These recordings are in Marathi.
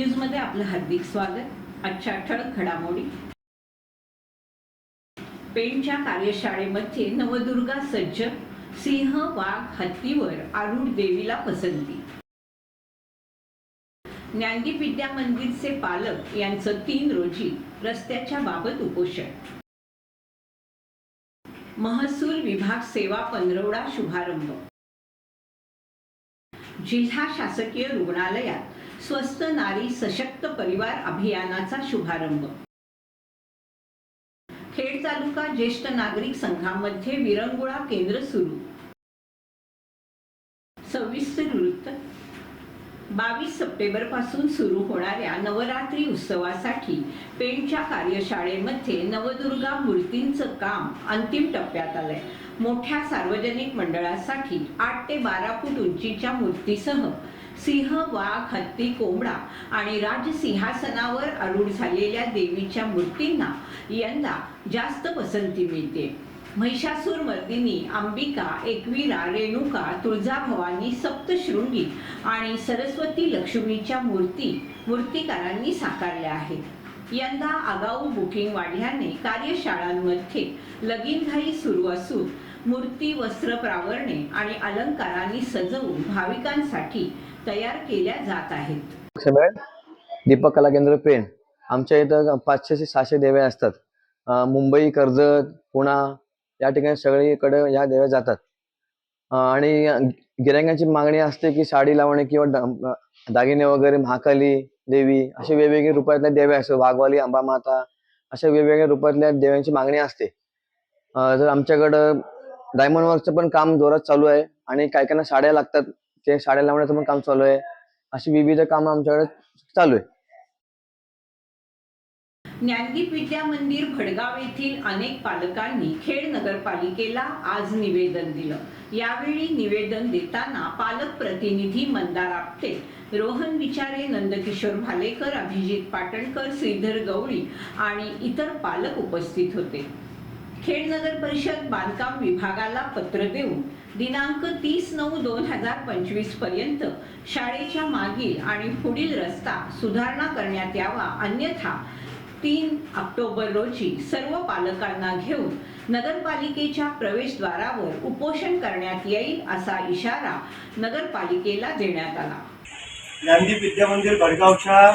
न्यूजमध्ये आपलं हार्दिक स्वागत. आजच्या ठळक घडामोडी. पेणच्या कार्यशाळेमध्ये नवदुर्गा सज्ज. सिंह वाघ हत्तीवर आरूढ देवीला पसंती. ज्ञानदीप विद्या मंदिरचे पालक यांचं तीन रोजी रस्त्याच्या बाबत उपोषण. महसूल विभाग सेवा पंधरवडा शुभारंभ. जिल्हा शासकीय रुग्णालयात स्वस्त नारी सशक्त परिवार अभियानाचा शुभारंभ. खेड तालुका ज्येष्ठ नागरिक संघामध्ये विरंगुळा केंद्र सुरू. सविस्तर वृत्त बावीस सप्टेंबरपासून सुरू होणाऱ्या नवरात्री उत्सवासाठी पेणच्या कार्यशाळेमध्ये नवदुर्गा मूर्तींचं काम अंतिम टप्प्यात आलंय. मोठ्या सार्वजनिक मंडळासाठी आठ ते बारा फूट उंचीच्या मूर्तीसह सिंह वाघ हत्ती कोंबडा आणि राजसिंहासनावर आरूढ झालेल्या देवीच्या मूर्तींना यंदा जास्त पसंती मिळते. महिषासूर मर्दिनी अंबिका एकवीरा रेणुका तुळजाभवानी सप्तशृंगी आणि सरस्वती लक्ष्मीच्या मूर्ती मूर्तिकारांनी साकारल्या आहेत. यंदा आगाऊ बुकिंग वाढल्याने कार्यशाळांमध्ये लगीनघाई सुरू असून मूर्ती वस्त्र प्रावरणे आणि अलंकारांनी सजवून भाविकांसाठी तयार केल्या जात आहेत. दीपक कला केंद्र पेण. आमच्या इथं पाचशे सहाशे देव्या असतात. मुंबई कर्जत पुणा या ठिकाणी सगळीकडे या देव्या जातात. आणि गिरायकांची मागणी असते की साडी लावणे किंवा दागिने वगैरे महाकाली देवी असे वेगवेगळे रूपातल्या देव्या असतात. वाघवाली अंबा माता अशा वेगवेगळ्या रूपातल्या देव्यांची मागणी असते. तर आमच्याकडं डायमंड वर्कचं पण काम जोरात चालू आहे आणि काही काहींना साड्या लागतात ते साड्या लावण्याचं पण काम चालू आहे. अशी विविध काम आमच्याकडे चालू आहे. ज्ञानदीप विद्या मंदिर भडगाव येथील अनेक पालकांनी खेड नगरपालिकेला आज निवेदन दिलं. यावेळी निवेदन देताना पालक प्रतिनिधी मंदार आपटे रोहन विचारे नंदकिशोर भालेकर अभिजित पाटणकर श्रीधर गवळी आणि इतर पालक उपस्थित होते. खेड नगर परिषद बांधकाम विभागाला पत्र देऊन दिनांक तीस नऊ दोन हजार पंचवीसपर्यंत शाळेच्या मागील आणि पुढील रस्ता सुधारणा करण्यात यावा. अन्यथा तीन ऑक्टोबर रोजी सर्व पालकांना घेऊन नगरपालिकेच्या प्रवेशद्वारावर उपोषण करण्यात येईल असा इशारा नगरपालिकेला देण्यात आला. ज्ञानदीप विद्यामंदिर भडगावच्या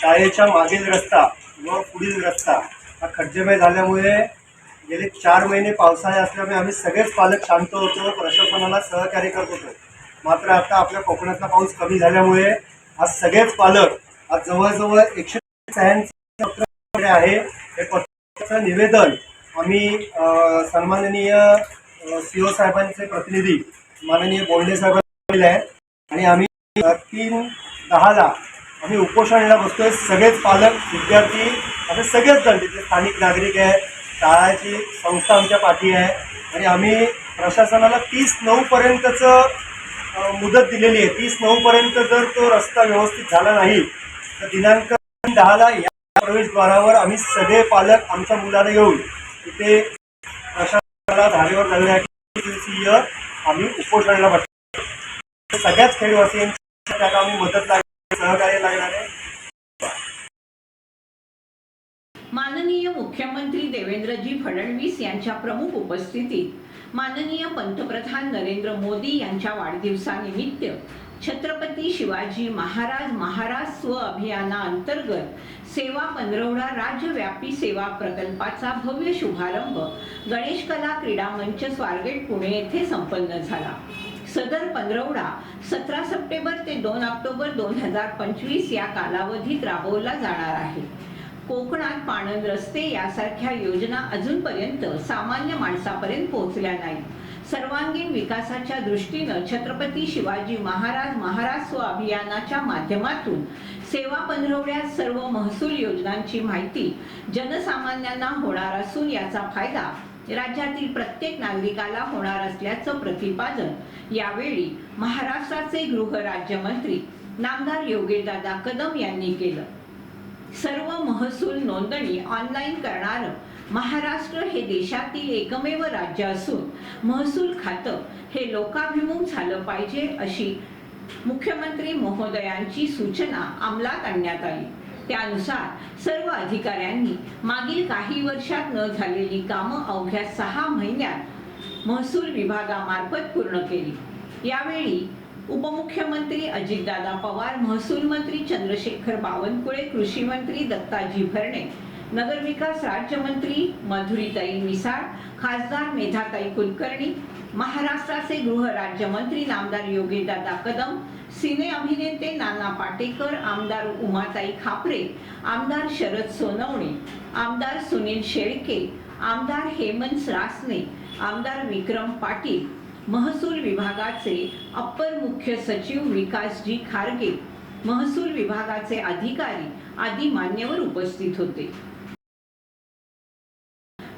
शाळेच्या मागील रस्ता व पुढील रस्ता हा खड्डेमय झाल्यामुळे गेले चार महिने पावसाळे असल्यामुळे आम्ही सगळेच पालक शांत होतो प्रशासनाला सहकार्य करत होतो. मात्र आता आपल्या कोकणातला पाऊस कमी झाल्यामुळे आज सगळेच पालक आज जवळजवळ एकशे शहाऐंशी पत्र आहे. हे पत्राचं निवेदन आम्ही सन्माननीय सी ओ साहेबांचे प्रतिनिधी माननीय बोंडे साहेबांना दिले आहे आणि आम्ही तीन दहाला आम्ही उपोषणाला बसतोय. सगळेच पालक विद्यार्थी असे सगळेच जण तिथे स्थानिक नागरिक आहेत शाळाची संस्था आमच्या पाठी आहे. आणि आम्ही प्रशासनाला तीस नऊपर्यंतचं मुदत दिलेली आहे. तीस नऊपर्यंत जर तो रस्ता व्यवस्थित झाला नाही तर दिनांक दहाला या प्रवेशद्वारावर आम्ही सगळे पालक आमच्या मुलाला येऊन तिथे प्रशासनाला धारेवर धरण्यासाठी दिवसीय आम्ही उपोषणाला बसतो सगळ्याच खेळवासियांची त्याला आम्ही मदत लागणार सहकार्य लागणार आहे. माननीय मुख्यमंत्री देवेंद्रजी फडणवीस यांच्या प्रमुख उपस्थितीत माननीय पंतप्रधान नरेंद्र मोदी यांच्या वाढदिवसानिमित्त छत्रपती शिवाजी महाराज महाराज स्व अभियानाअंतर्गत सेवा पंधरवडा राज्यव्यापी सेवा प्रकल्पाचा भव्य शुभारंभ गणेश कला क्रीडा मंच स्वारगेट पुणे येथे संपन्न झाला. सदर पंधरवडा सतरा सप्टेंबर ते दोन ऑक्टोबर दोन हजार पंचवीस या कालावधीत राबवला जाणार आहे. कोकणात पाणंद रस्ते यासारख्या योजना अजूनपर्यंत सामान्य माणसापर्यंत पोहोचल्या नाहीत. सर्वांगीण विकासाच्या दृष्टीनं छत्रपती शिवाजी महाराज महाराज स्व अभियानाच्या माध्यमातून सेवा पंधरवड्यात सर्व महसूल योजनांची माहिती जनसामान्यांना होणार असून याचा फायदा राज्यातील प्रत्येक नागरिकाला होणार असल्याचं प्रतिपादन यावेळी महाराष्ट्राचे गृह राज्यमंत्री नामदार योगेशदादा कदम यांनी केलं. सर्व महसूल नोंदणी ऑनलाईन करणारं महाराष्ट्र हे देशातील एकमेव राज्य असून महसूल खातं हे लोकाभिमुख झालं पाहिजे अशी मुख्यमंत्री महोदयांची सूचना अंमलात आणण्यात आली. त्यानुसार सर्व अधिकाऱ्यांनी मागील काही वर्षात न झालेली कामं अवघ्या सहा महिन्यात महसूल विभागामार्फत पूर्ण केली. यावेळी उपमुख्यमंत्री अजितदादा पवार महसूल मंत्री चंद्रशेखर बावनकुळे कृषी मंत्री दत्ताजी भरणे नगरविकास राज्यमंत्री मधुरीताई मिसाळ खासदार मेधाताई कुलकर्णी महाराष्ट्राचे गृह राज्यमंत्री नामदार योगीदादा कदम सिने अभिनेते नाना पाटेकर आमदार उमाताई खापरे आमदार शरद सोनवणे आमदार सुनील शेळके आमदार हेमंत रासने आमदार विक्रम पाटील महसूल विभागाचे अप्पर मुख्य सचिव विकासजी खारगे महसूल विभागाचे अधिकारी आदी मान्यवर उपस्थित होते.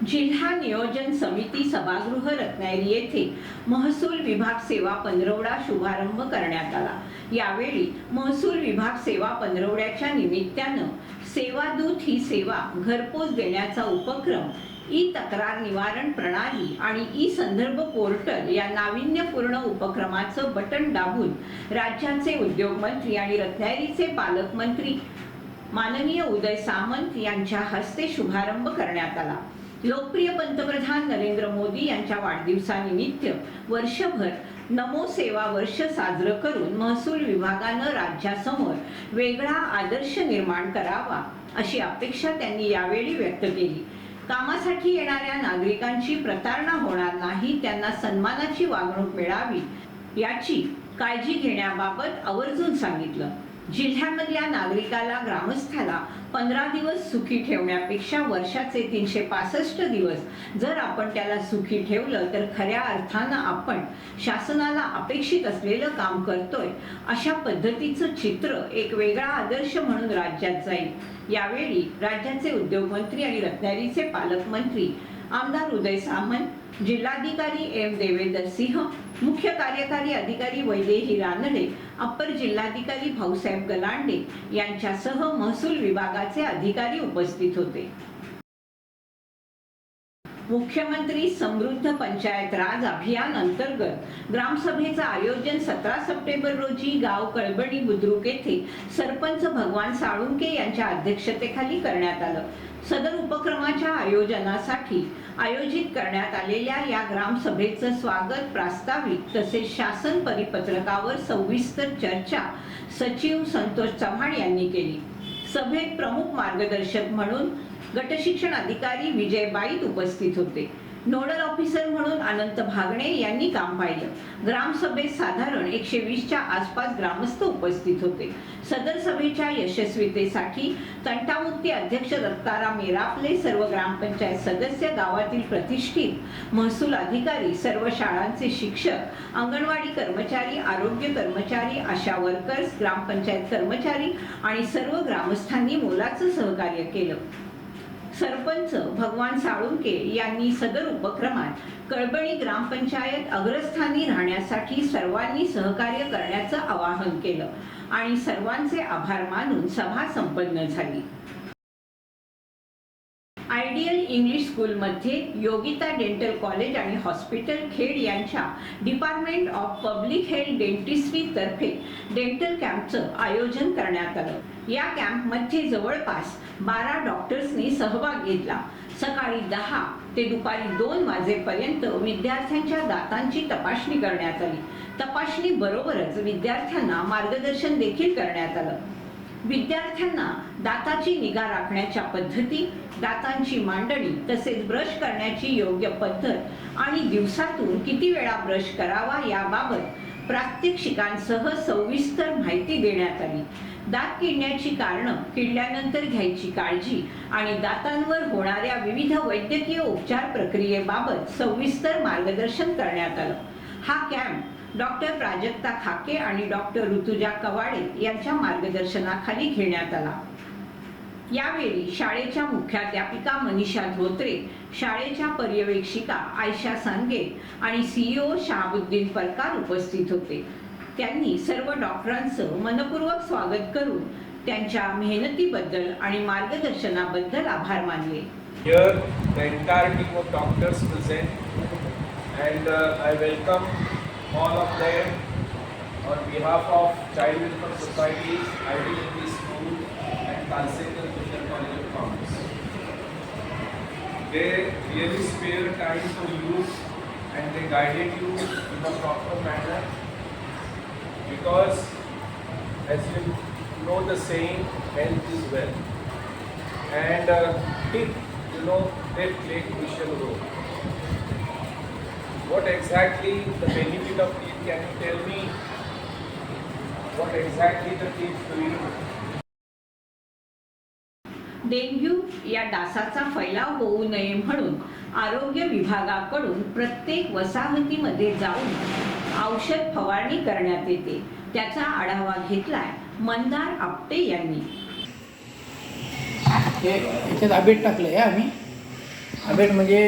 जिल्हा नियोजन समिती सभागृह रत्नागिरी येथे महसूल विभाग सेवा पंधरवडा शुभारंभ करण्यात आला. यावेळी महसूल विभाग सेवा पंधरवड्याच्या निमित्तानं सेवादूत ही सेवा घरपोच देण्याचा उपक्रम ई तक्रार निवारण प्रणाली आणि ई संदर्भ पोर्टल या नाविन्यपूर्ण उपक्रमाचं बटन दाबून राज्याचे उद्योगमंत्री आणि रत्नागिरीचे पालकमंत्री माननीय उदय सामंत यांच्या हस्ते शुभारंभ करण्यात आला. लोकप्रिय पंतप्रधान नरेंद्र मोदी यांच्या वाढदिवसानिमित्त वर्षभर नमो सेवा वर्ष साजरं करून महसूल विभागानं राज्यासमोर वेगळा आदर्श निर्माण करावा अशी अपेक्षा त्यांनी यावेळी व्यक्त केली. कामासाठी येणाऱ्या नागरिकांची प्रतारणा होणार नाही त्यांना सन्मानाची वागणूक मिळावी याची काळजी घेण्याबाबत आवर्जून सांगितलं. जिल्ह्यामधल्या नागरिकाला ग्रामस्थाला पंधरा दिवस सुखी ठेवण्यापेक्षा वर्षाचे तीनशे पासष्ट दिवस जर आपण त्याला सुखी ठेवलं तर खऱ्या अर्थानं आपण शासनाला अपेक्षित असलेलं काम करतोय अशा पद्धतीचं चित्र एक वेगळा आदर्श म्हणून राज्यात जाईल. यावेळी राज्याचे उद्योगमंत्री आणि रत्नागिरीचे पालकमंत्री आमदार उदय सामंत जिल्हाधिकारी एम देवेंदर सिंह मुख्य कार्यकारी अधिकारी वैदेही रानडे अप्पर जिल्हाधिकारी भाऊसाहेब गलांडे यांच्यासह महसूल विभागाचे अधिकारी उपस्थित होते. मुख्यमंत्री समृद्ध पंचायत राज अभियान अंतर्गत ग्रामसभेचं आयोजन सतरा सप्टेंबर रोजी गाव कळबणी बुद्रुक येथे सरपंच भगवान साळुंके यांच्या अध्यक्षतेखाली करण्यात आलं. सदर उपक्रमाच्या आयोजनासाठी आयोजित करण्यात आलेल्या या ग्रामसभेचं स्वागत प्रास्ताविक तसेच शासन परिपत्रकावर सविस्तर चर्चा सचिव संतोष चव्हाण यांनी केली. सभेत प्रमुख मार्गदर्शक म्हणून गटशिक्षण अधिकारी विजय बाईत उपस्थित होते. नोडल ऑफिसर म्हणून अनंत भागणे यांनी काम पाहिलं. ग्रामसभेत साधारण एकशे वीसच्या आसपास ग्रामस्थ उपस्थित होते. सदर सभेच्या यशस्वीतेसाठी तंटामुक्ती अध्यक्ष दत्ताराम येरापले सर्व ग्रामपंचायत सदस्य गावातील प्रतिष्ठित महसूल अधिकारी सर्व शाळांचे शिक्षक अंगणवाडी कर्मचारी आरोग्य कर्मचारी आशा वर्कर्स ग्रामपंचायत कर्मचारी आणि सर्व ग्रामस्थांनी मोलाचं सहकार्य केलं. सरपंच भगवान साळुंके यांनी सदर उपक्रमात कळबणी ग्रामपंचायत अग्रस्थानी राहण्यासाठी सर्वांनी सहकार्य करण्याचं आवाहन केलं. आणि सर्वांचे आभार मानून सभा संपन्न झाली. आयडियल इंग्लिश स्कूलमध्ये योगिता डेंटल कॉलेज आणि हॉस्पिटल खेड यांच्या डिपार्टमेंट ऑफ पब्लिक हेल्थ डेंटिस्ट्रीतर्फे डेंटल कॅम्पचं आयोजन करण्यात आलं. या कॅम्पमध्ये जवळपास बारा डॉक्टर्सनी सहभाग घेतला. सकाळी दहा ते दुपारी दोन वाजेपर्यंत विद्यार्थ्यांच्या दातांची तपासणी करण्यात आली. तपासणी बरोबरच विद्यार्थ्यांना मार्गदर्शन देखील करण्यात आलं. विद्यार्थ्यांना दाताची निगा राखण्याच्या पद्धती दातांची मांडणी तसेच ब्रश करण्याची योग्य पद्धत आणि दिवसातून किती वेळा ब्रश करावा याबाबत प्रात्यक्षिकांसह सविस्तर माहिती देण्यात आली. दात किडण्याची कारणं किडल्यानंतर घ्यायची काळजी आणि दातांवर होणाऱ्या विविध वैद्यकीय उपचार प्रक्रियेबाबत सविस्तर मार्गदर्शन करण्यात आलं. हा कॅम्प डॉक्टर प्राजक्ता खाके आणि डॉक्टर ऋतुजा कवाडे यांच्या मार्गदर्शनाखाली घेण्यात आला. यावेळी शाळेच्या मुख्याध्यापिका मनीषा धोत्रे शाळेच्या पर्यवेक्षिका आयशा सांगे आणि सीईओ शहाबुद्दीन परकार उपस्थित होते. त्यांनी सर्व डॉक्टरांचं मनपूर्वक स्वागत करून त्यांच्या मेहनतीबद्दल आणि मार्गदर्शनाबद्दल आभार मानले. Here, the entire team of doctors present, and uh, I welcome all of them on behalf of Child Welfare Society, IDLP School and Kalsekar Junior College of Commerce. They really spare time for you and they guided you in a proper manner because as you know the saying, health is wealth. And uh, you know, they play crucial role. Exactly the benefit of teeth? Can you tell me what exactly the teeth doing? Dengue या डासाचा फैलाव होऊ नये म्हणून आरोग्य विभागाकडून प्रत्येक वसाहतीमध्ये जाऊन औषध फवारणी करण्यात येते त्याचा आढावा घेतलाय मंदार आपटे यांनी हे याच्यात आबेट टाकलं आहे आम्ही आबेट म्हणजे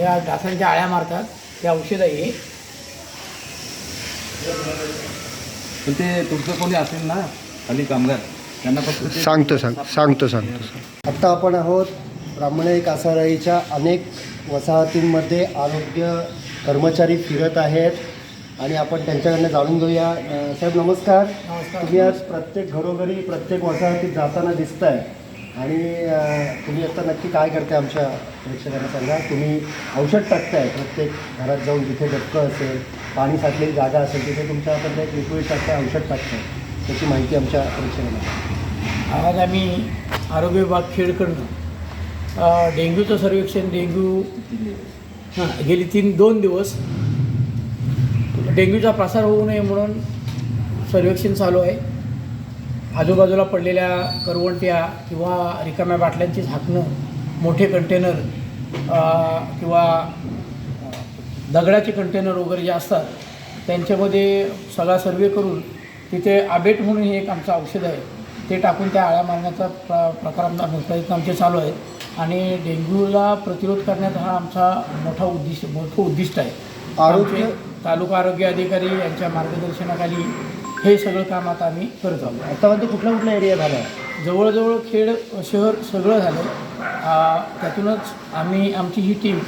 या डासांच्या आळ्या मारतात ते औषध आहे हे. पण ते तुमचं कोणी असेल ना खाली कामगार त्यांना फक्त सांगतो सांग सांगतो सांगतो आत्ता आपण आहोत ब्राह्मणी कासाराईच्या अनेक वसाहतींमध्ये आरोग्य कर्मचारी फिरत आहेत. आणि आपण त्यांच्याकडनं जाणून घेऊया. साहेब नमस्कार. नमस्कार. तुम्ही आज प्रत्येक घरोघरी प्रत्येक वसाहतीत जाताना दिसताय. आणि तुम्ही आता नक्की काय करताय आमच्या प्रेक्षकांना सांगा. तुम्ही औषध टाकताय प्रत्येक घरात जाऊन जिथे डबकं असेल पाणी साठलेली जागा असेल तिथे तुमच्या हातात एक लिक्विड टाकताय औषध टाकताय. त्याची माहिती आमच्या प्रेक्षकांना आज आम्ही आरोग्य विभाग खेळकडनं डेंग्यूचं सर्वेक्षण डेंग्यू हां गेली तीन दोन दिवस डेंग्यूचा प्रसार होऊ नये म्हणून सर्वेक्षण चालू आहे. आजूबाजूला पडलेल्या करवंट्या किंवा रिकाम्या बाटल्यांची झाकणं मोठे कंटेनर किंवा दगडाचे कंटेनर वगैरे जे असतात त्यांच्यामध्ये सगळा सर्वे करून तिथे आबेट म्हणून हे एक आमचं औषध आहे. ते टाकून त्या आळ्या मारण्याचा प्र प्रकार आमचा प्रयत्न आमचे चालू आहेत आणि डेंग्यूला प्रतिरोध करण्याचा हा आमचा मोठा उद्दिष्ट मोठं उद्दिष्ट आहे. आरोग्य- तालुका आरोग्य अधिकारी यांच्या मार्गदर्शनाखाली हे सगळं काम आता आम्ही करत आहोत. आतापर्यंत कुठला कुठला एरिया झाला आहे जवळजवळ खेड शहर सगळं झालं त्यातूनच आम्ही आमची ही टीम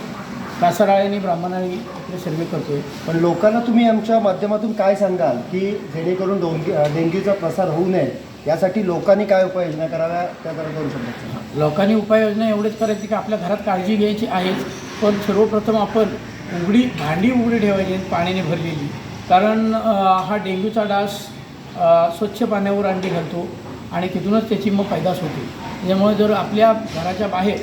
कासाराळे आणि ब्राह्मणाळी इकडे सर्वे करतो आहे पण लोकांना तुम्ही आमच्या माध्यमातून काय सांगाल की जेणेकरून डोंगी डेंग्यूचा प्रसार होऊ नये? यासाठी लोकांनी काय उपाययोजना कराव्या? त्या जरा करू शकतात लोकांनी उपाययोजना एवढेच करायची की आपल्या घरात काळजी घ्यायची आहेच. पण सर्वप्रथम आपण उघडी भांडी उघडी ठेवायची पाण्याने भरलेली. कारण हा डेंग्यूचा डास स्वच्छ पाण्यावर अंडी घालतो आणि तिथूनच त्याची मग पैदास होते. त्याच्यामुळे जर आपल्या घराच्या बाहेर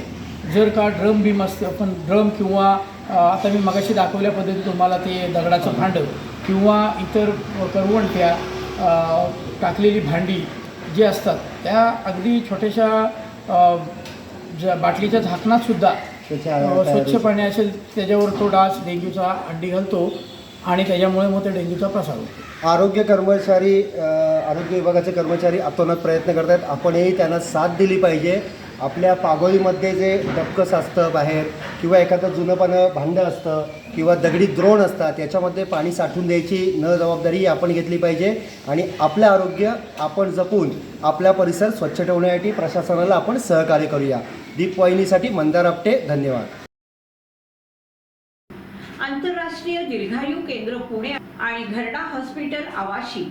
जर का ड्रम बीम असतं पण ड्रम किंवा आता मी मगाशी दाखवल्या पद्धतीने तुम्हाला ते दगडाचं भांडं किंवा इतर करवंट्या टाकलेली भांडी जी असतात त्या अगदी छोट्याशा ज्या बाटलीच्या झाकणातसुद्धा स्वच्छ पाणी असेल त्याच्यावर तो डास डेंग्यूचा अंडी घालतो. आणि त्याच्यामुळे मग ते डेंग्यूचा प्रसार होतो. आरोग्य कर्मचारी अ, आरोग्य विभागाचे कर्मचारी अतोनात प्रयत्न करत आहेत आपणही त्यांना साथ दिली पाहिजे. आपल्या पागोळीमध्ये जे डबकस असतं बाहेर किंवा एखादं जुनं पानं भांडं असतं किंवा दगडी द्रोण असतात याच्यामध्ये पाणी साठवून द्यायची न जबाबदारी आपण घेतली पाहिजे. आणि आपलं आरोग्य आपण जपून आपला परिसर स्वच्छ ठेवण्यासाठी प्रशासनाला आपण सहकार्य करूया. दीपवाहिनीसाठी मंदार आपटे धन्यवाद. दीर्घायू केंद्र पुणे आणि घरडा हॉस्पिटल आवाशी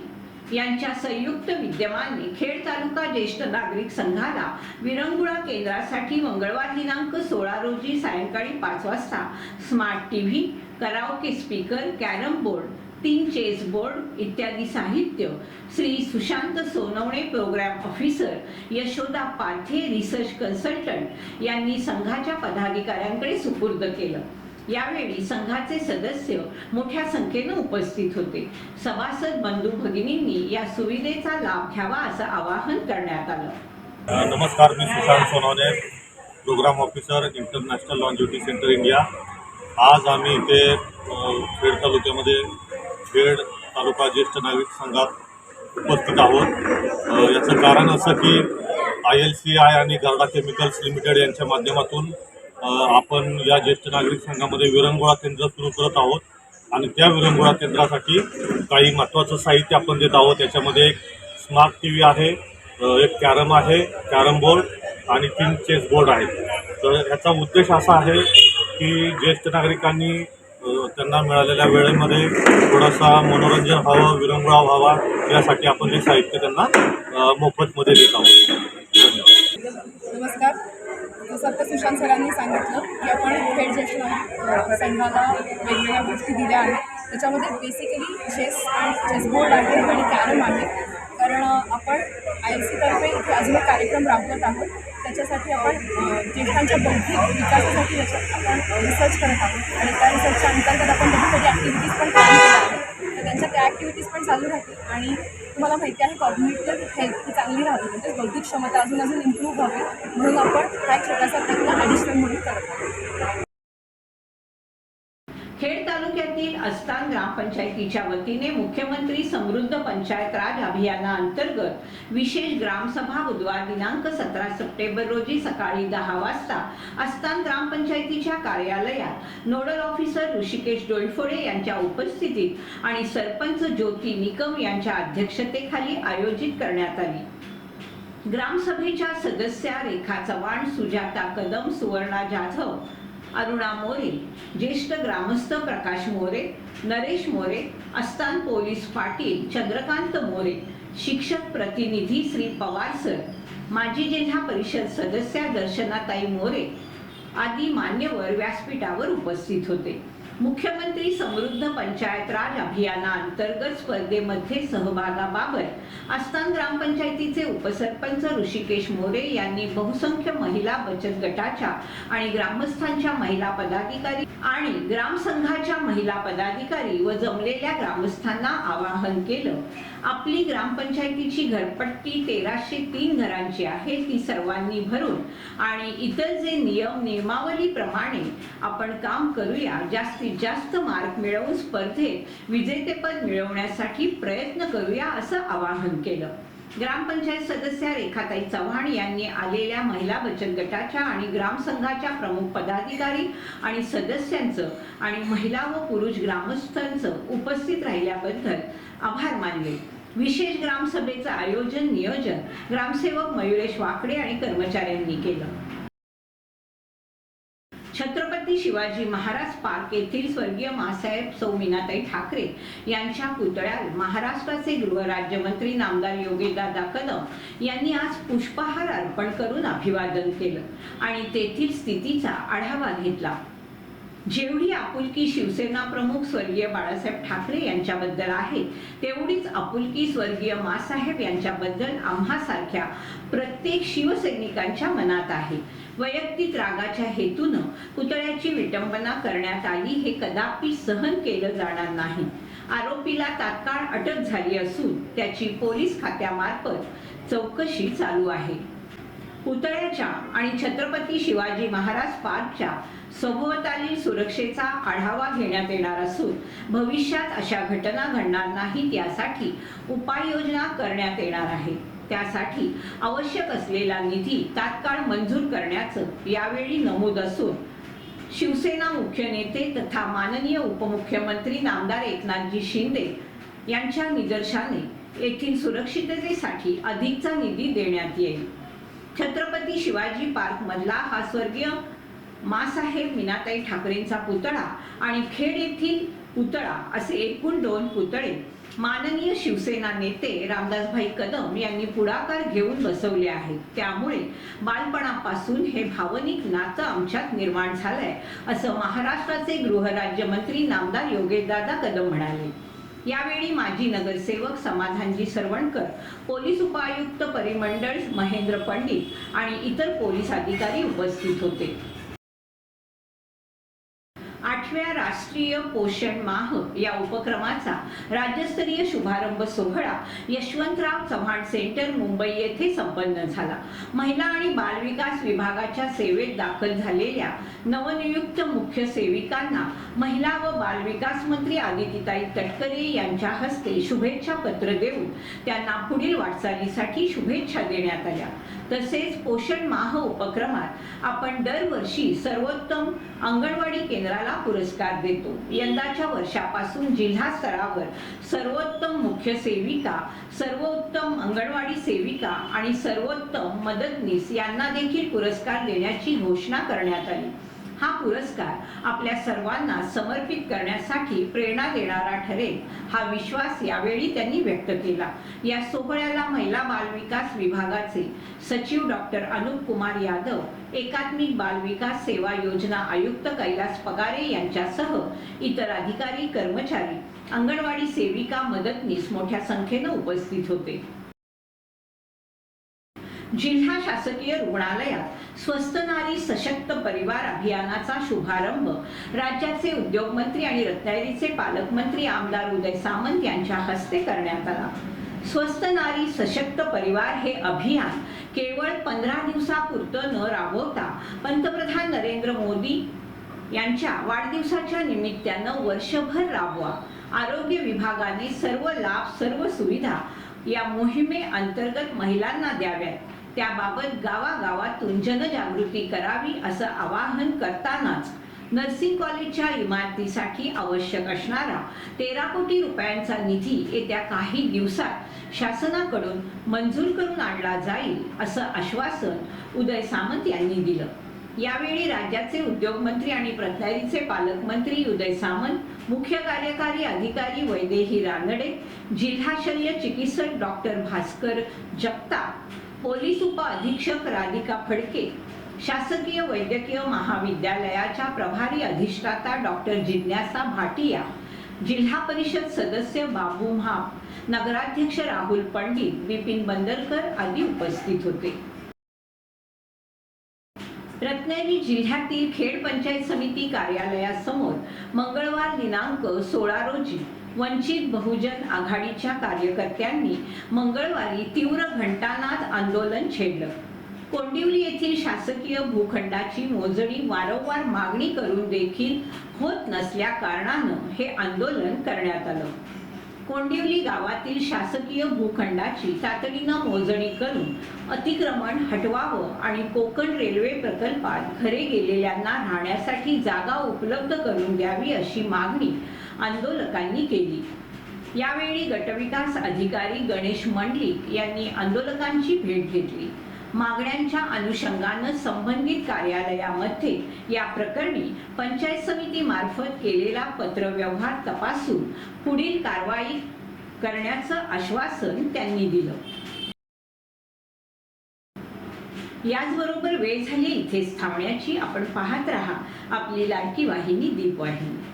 यांच्या संयुक्त विद्यमाने खेड तालुका ज्येष्ठ नागरिक संघाला विरंगुळा केंद्रासाठी मंगळवार दिनांक सोळा रोजी सायंकाळी पाच वाजता smart T V karaoke speaker carrom board तीन चेस बोर्ड इत्यादी साहित्य Shri Sushant Sonawane programme officer Yashoda Pathe research consultant यांनी संघाच्या पदाधिकाऱ्यांकडे सुपूर्द केलं. यावेळी संघाचे सदस्य मोठ्या संख्येनं उपस्थित होते. सभासद बंधू भगिनींनी या सुविधेचा लाभ घ्यावा असं आवाहन करण्यात आलं. नमस्कार मी Sushant Sonawane programme officer international longevity centre India. आज आम्ही इथे खेड तालुक्यामध्ये खेड तालुका ज्येष्ठ नागरिक संघात उपस्थित आहोत. याचं कारण असं की आय एल सी आय आणि गार्डा केमिकल्स लिमिटेड यांच्या माध्यमातून आपण या ज्येष्ठ नागरिक संघामध्ये विरंगुळा केंद्र सुरू करत आहोत. आणि त्या विरंगुळा केंद्रासाठी काही महत्त्वाचं साहित्य आपण देत आहोत. त्याच्यामध्ये एक स्मार्ट टी व्ही आहे एक कॅरम आहे कॅरम बोर्ड आणि तीन चेस बोर्ड आहेत. तर याचा उद्देश असा आहे की ज्येष्ठ नागरिकांनी त्यांना मिळालेल्या वेळेमध्ये थोडासा मनोरंजन व्हावं विरंगुळा व्हावा यासाठी आपण हे साहित्य त्यांना मोफतमध्ये देत आहोत. धन्यवाद. नमस्कार. जसं आता सुशांत सरांनी सांगितलं की आपण खेळ ज्येष्ठ संघाला वेगवेगळ्या गोष्टी दिल्या आहेत. त्याच्यामध्ये बेसिकली चेस आणि चेसबोर्ड आहे आणि कॅरम आहे. कारण आपण आय सी सीतर्फे इथे अजून एक कार्यक्रम राबवत आहोत. त्याच्यासाठी आपण ज्येष्ठांच्या बौद्धिक विकासासाठी याच्यात आपण रिसर्च करत आहोत. आणि त्या रिसर्चच्या अंतर्गत आपण कधी कधी ॲक्टिव्हिटीज पण प्लॅन केल्या आहेत तर त्यांच्या त्या ॲक्टिव्हिटीज पण चालू राहतील. आणि तुम्हाला माहिती आहे कॉग्नेटिव्ह हेल्थ ही चांगली राहते म्हणजे बौद्धिक क्षमता अजून अजून इम्प्रूव्ह व्हावी. म्हणून आपण हा एक छोटासा प्रयत्न ॲडिशनल म्हणून करतो तालुक्यातील अस्तान ग्रामपंचायतीच्या वतीने मुख्यमंत्री समृद्ध पंचायत राज अभियानाअंतर्गत विशेष ग्रामसभा बुधवार दिनांक सतरा सप्टेंबर रोजी सकाळी दहा वाजता अस्तान ग्रामपंचायतीच्या कार्यालयात नोडल ऑफिसर ऋषिकेश डोलफोडे यांच्या उपस्थितीत आणि सरपंच ज्योती निकम यांच्या अध्यक्षतेखाली आयोजित करण्यात आली. ग्रामसभेच्या सदस्या रेखा चव्हाण सुजाता कदम सुवर्णा जाधव अरुणा मोरे ज्येष्ठ ग्रामस्थ प्रकाश मोरे नरेश मोरे अस्तान पोलीस पाटील चंद्रकांत मोरे शिक्षक प्रतिनिधी श्री पवार सर माजी जिल्हा परिषद सदस्या दर्शनाताई मोरे आदी मान्यवर व्यासपीठावर उपस्थित होते. मुख्यमंत्री समृद्ध पंचायत राज अभियानाअंतर्गत स्पर्धेमध्ये सहभागाबाबत आस्थान ग्रामपंचायतीचे उपसरपंच ऋषिकेश मोरे यांनी बहुसंख्य महिला बचत गटाच्या आणि ग्रामस्थांच्या महिला पदाधिकारी आणि ग्रामसंघाच्या महिला पदाधिकारी व जमलेल्या ग्रामस्थांना आवाहन केलं. आपली ग्रामपंचायतीची घरपट्टी तेराशे तीन घरांची आहे ती सर्वांनी भरून. आणि इतर जे नियम नियमावलीप्रमाणे आपण काम करूया जास्तीत जास्त मार्क मिळवून स्पर्धेत विजेतेपद मिळवण्यासाठी प्रयत्न करूया असं आवाहन केलं. ग्रामपंचायत सदस्या रेखाताई चव्हाण यांनी आलेल्या महिला बचत गटाच्या आणि ग्रामसंघाच्या प्रमुख पदाधिकारी आणि सदस्यांचं आणि महिला व पुरुष ग्रामस्थांचं उपस्थित राहिल्याबद्दल आभार मानले. विशेष ग्रामसभेचं आयोजन नियोजन ग्रामसेवक मयुरेश वाकडे आणि कर्मचाऱ्यांनी केलं. छत्रपती शिवाजी महाराज पार्क येथील स्वर्गीय मासाहेब सौमीनाताई ठाकरे यांच्या पुतळ्यात महाराष्ट्राचे गृहराज्यमंत्री नामदार योगीदादा कदम यांनी आज पुष्पहार अर्पण करून अभिवादन केलं आणि तेथील स्थितीचा आढावा घेतला. जेवढी आपुलकी शिवसेना प्रमुख स्वर्गीय बाळासाहेब ठाकरे यांच्याबद्दल आहे तेवढीच आपुलकी स्वर्गीय मासाहेब यांच्याबद्दल आम्हासारख्या प्रत्येक शिवसैनिकांच्या मनात आहे. वैयक्तिक रागाच्या हेतून पुतळ्याची विटंबना करण्यात आली हे कदापि सहन केलं जाणार नाही. आरोपीला तात्काळ अटक झाली असून त्याची पोलीस खात्यामार्फत चौकशी चालू आहे. पुतळ्याच्या आणि छत्रपती शिवाजी महाराज पार्कच्या सभोवताली सुरक्षेचा आढावा घेण्यात येणार असून भविष्यात अशा घटना घडणार नाहीत यासाठी उपाययोजना करण्यात येणार आहे. त्यासाठी आवश्यक असलेला निधी तात्काळ मंजूर करण्याचं यावेळी नमूद असून शिवसेना मुख्य नेते तथा माननीय उपमुख्यमंत्री नामदार एकनाथजी शिंदे यांच्या निदर्शाने येथील सुरक्षिततेसाठी अधिकचा निधी देण्यात येईल. छत्रपती शिवाजी पार्कमधला हा स्वर्गीय मासाहेब मीनाताई ठाकरेंचा पुतळा आणि खेड येथील पुतळा असे एकूण दोन पुतळे. माननीय शिवसेना नेते रामदासभाई कदम यांनी पुढाकार घेऊन बसवले आहेत. त्यामुळे बालपणापासून हे भावनिक नातं आमच्यात निर्माण झालंय असं महाराष्ट्राचे गृहराज्यमंत्री नामदार योगेशदादा कदम म्हणाले. यावेळी माजी नगरसेवक समाधानजी सरवणकर पोलीस उपायुक्त परिमंडळ महेंद्र पंडित आणि इतर पोलीस अधिकारी उपस्थित होते. आठव्या राष्ट्रीय पोषण माह या उपक्रमाचा राज्यस्तरीय शुभारंभ सोहळा यशवंतराव चव्हाण सेंटर मुंबई येथे संपन्न झाला. महिला आणि बालविकास विभागाच्या सेवेत दाखल झालेल्या नवनियुक्त मुख्य सेविकांना महिला व बालविकास मंत्री आदितीताई तटकरे यांच्या हस्ते शुभेच्छा पत्र देऊन त्यांना पुढील वाटचालीसाठी शुभेच्छा देण्यात आल्या. तसेच पोषण माह उपक्रमात आपण दरवर्षी सर्वोत्तम अंगणवाडी केंद्राला पुरस्कार देतो. यंदाच्या वर्षापासून जिल्हा स्तरावर सर्वोत्तम मुख्य सेविका सर्वोत्तम अंगणवाडी सेविका आणि सर्वोत्तम मदतनीस यांना देखील पुरस्कार देण्याची घोषणा करण्यात आली. हा पुरस्कार आपल्या सर्वांना समर्पित करण्यासाठी प्रेरणा देणारा ठरेल हा विश्वास यावेळी त्यांनी व्यक्त केला. या सोहळ्याला महिला बालविकास विभागाचे सचिव डॉक्टर अनुप कुमार यादव एकात्मिक बाल विकास सेवा योजना आयुक्त कैलास पगारे यांच्यासह इतर अधिकारी कर्मचारी अंगणवाडी सेविका मदतनीस मोठ्या संख्येनं उपस्थित होते. जिल्हा शासकीय रुग्णालयात स्वस्त नारी सशक्त परिवार अभियानाचा शुभारंभ. राज्याचे उद्योगमंत्री आणि रत्नागिरीचे पालकमंत्री आमदार उदय सामंत यांच्या हस्ते करण्यात आला. स्वस्त नारी सशक्त परिवार हे अभियान केवळ पंधरा दिवसापुरतं न राबवता पंतप्रधान नरेंद्र मोदी यांच्या वाढदिवसाच्या निमित्तानं वर्षभर राबवा. आरोग्य विभागाने सर्व लाभ सर्व सुविधा या मोहिमे अंतर्गत महिलांना द्याव्यात. त्याबाबत गावागावातून जनजागृती करावी असं आवाहन करतानाच नर्सिंग कॉलेजच्या इमारतीसाठी आवश्यक असणारा तेरा कोटी रुपयांचा निधी येत्या काही दिवसात शासनाकडून मंजूर करून आणला जाईल असं आश्वासन उदय सामंत यांनी दिलं. यावेळी राज्याचे उद्योगमंत्री आणि रत्नागिरीचे पालकमंत्री उदय सामंत मुख्य कार्यकारी अधिकारी वैदेही रानडे जिल्हा शल्य चिकित्सक डॉक्टर भास्कर जगताप पोलीस उप अधीक्षक राधिका फडके शासकीय वैद्यकीय महाविद्यालयाच्या प्रभारी अधिष्ठाता डॉक्टर जिज्ञासा भाटिया जिल्हा परिषद सदस्य बाबू म्हाप नगराध्यक्ष राहुल पंडित विपिन बंदरकर आदी उपस्थित होते. रत्नागिरी जिल्ह्यातील खेड पंचायत समिती कार्यालयासमोर मंगळवार दिनांक सोळा रोजी वंचित बहुजन आघाडीच्या कार्यकर्त्यांनी मंगळवारी तीव्र घंटानाद आंदोलन छेडलं. कोंडिवली येथील शासकीय भूखंडाची मोजणी वारंवार मागणी करून देखील होत नसल्या कारणानं हे आंदोलन करण्यात आलं. कोंडिवली गावातील शासकीय भूखंडाची तातडीनं मोजणी करून अतिक्रमण हटवावं आणि कोकण रेल्वे प्रकल्पात घरे गेलेल्यांना राहण्यासाठी जागा उपलब्ध करून द्यावी अशी मागणी आंदोलकांनी केली. यावेळी गटविकास अधिकारी गणेश मंडलिक यांनी आंदोलकांची भेट घेतली. मागण्यांच्या अनुषंगानं संबंधित कार्यालयामध्ये या प्रकरणी पंचायत समिती मार्फत केलेला पत्रव्यवहार तपासून पुढील कारवाई करण्याचं आश्वासन त्यांनी दिलं. याचबरोबर वेळ झाली इथेच थांबण्याची आपण पाहत राहा. आपली लाडकी वाहिनी दीपवाहिनी.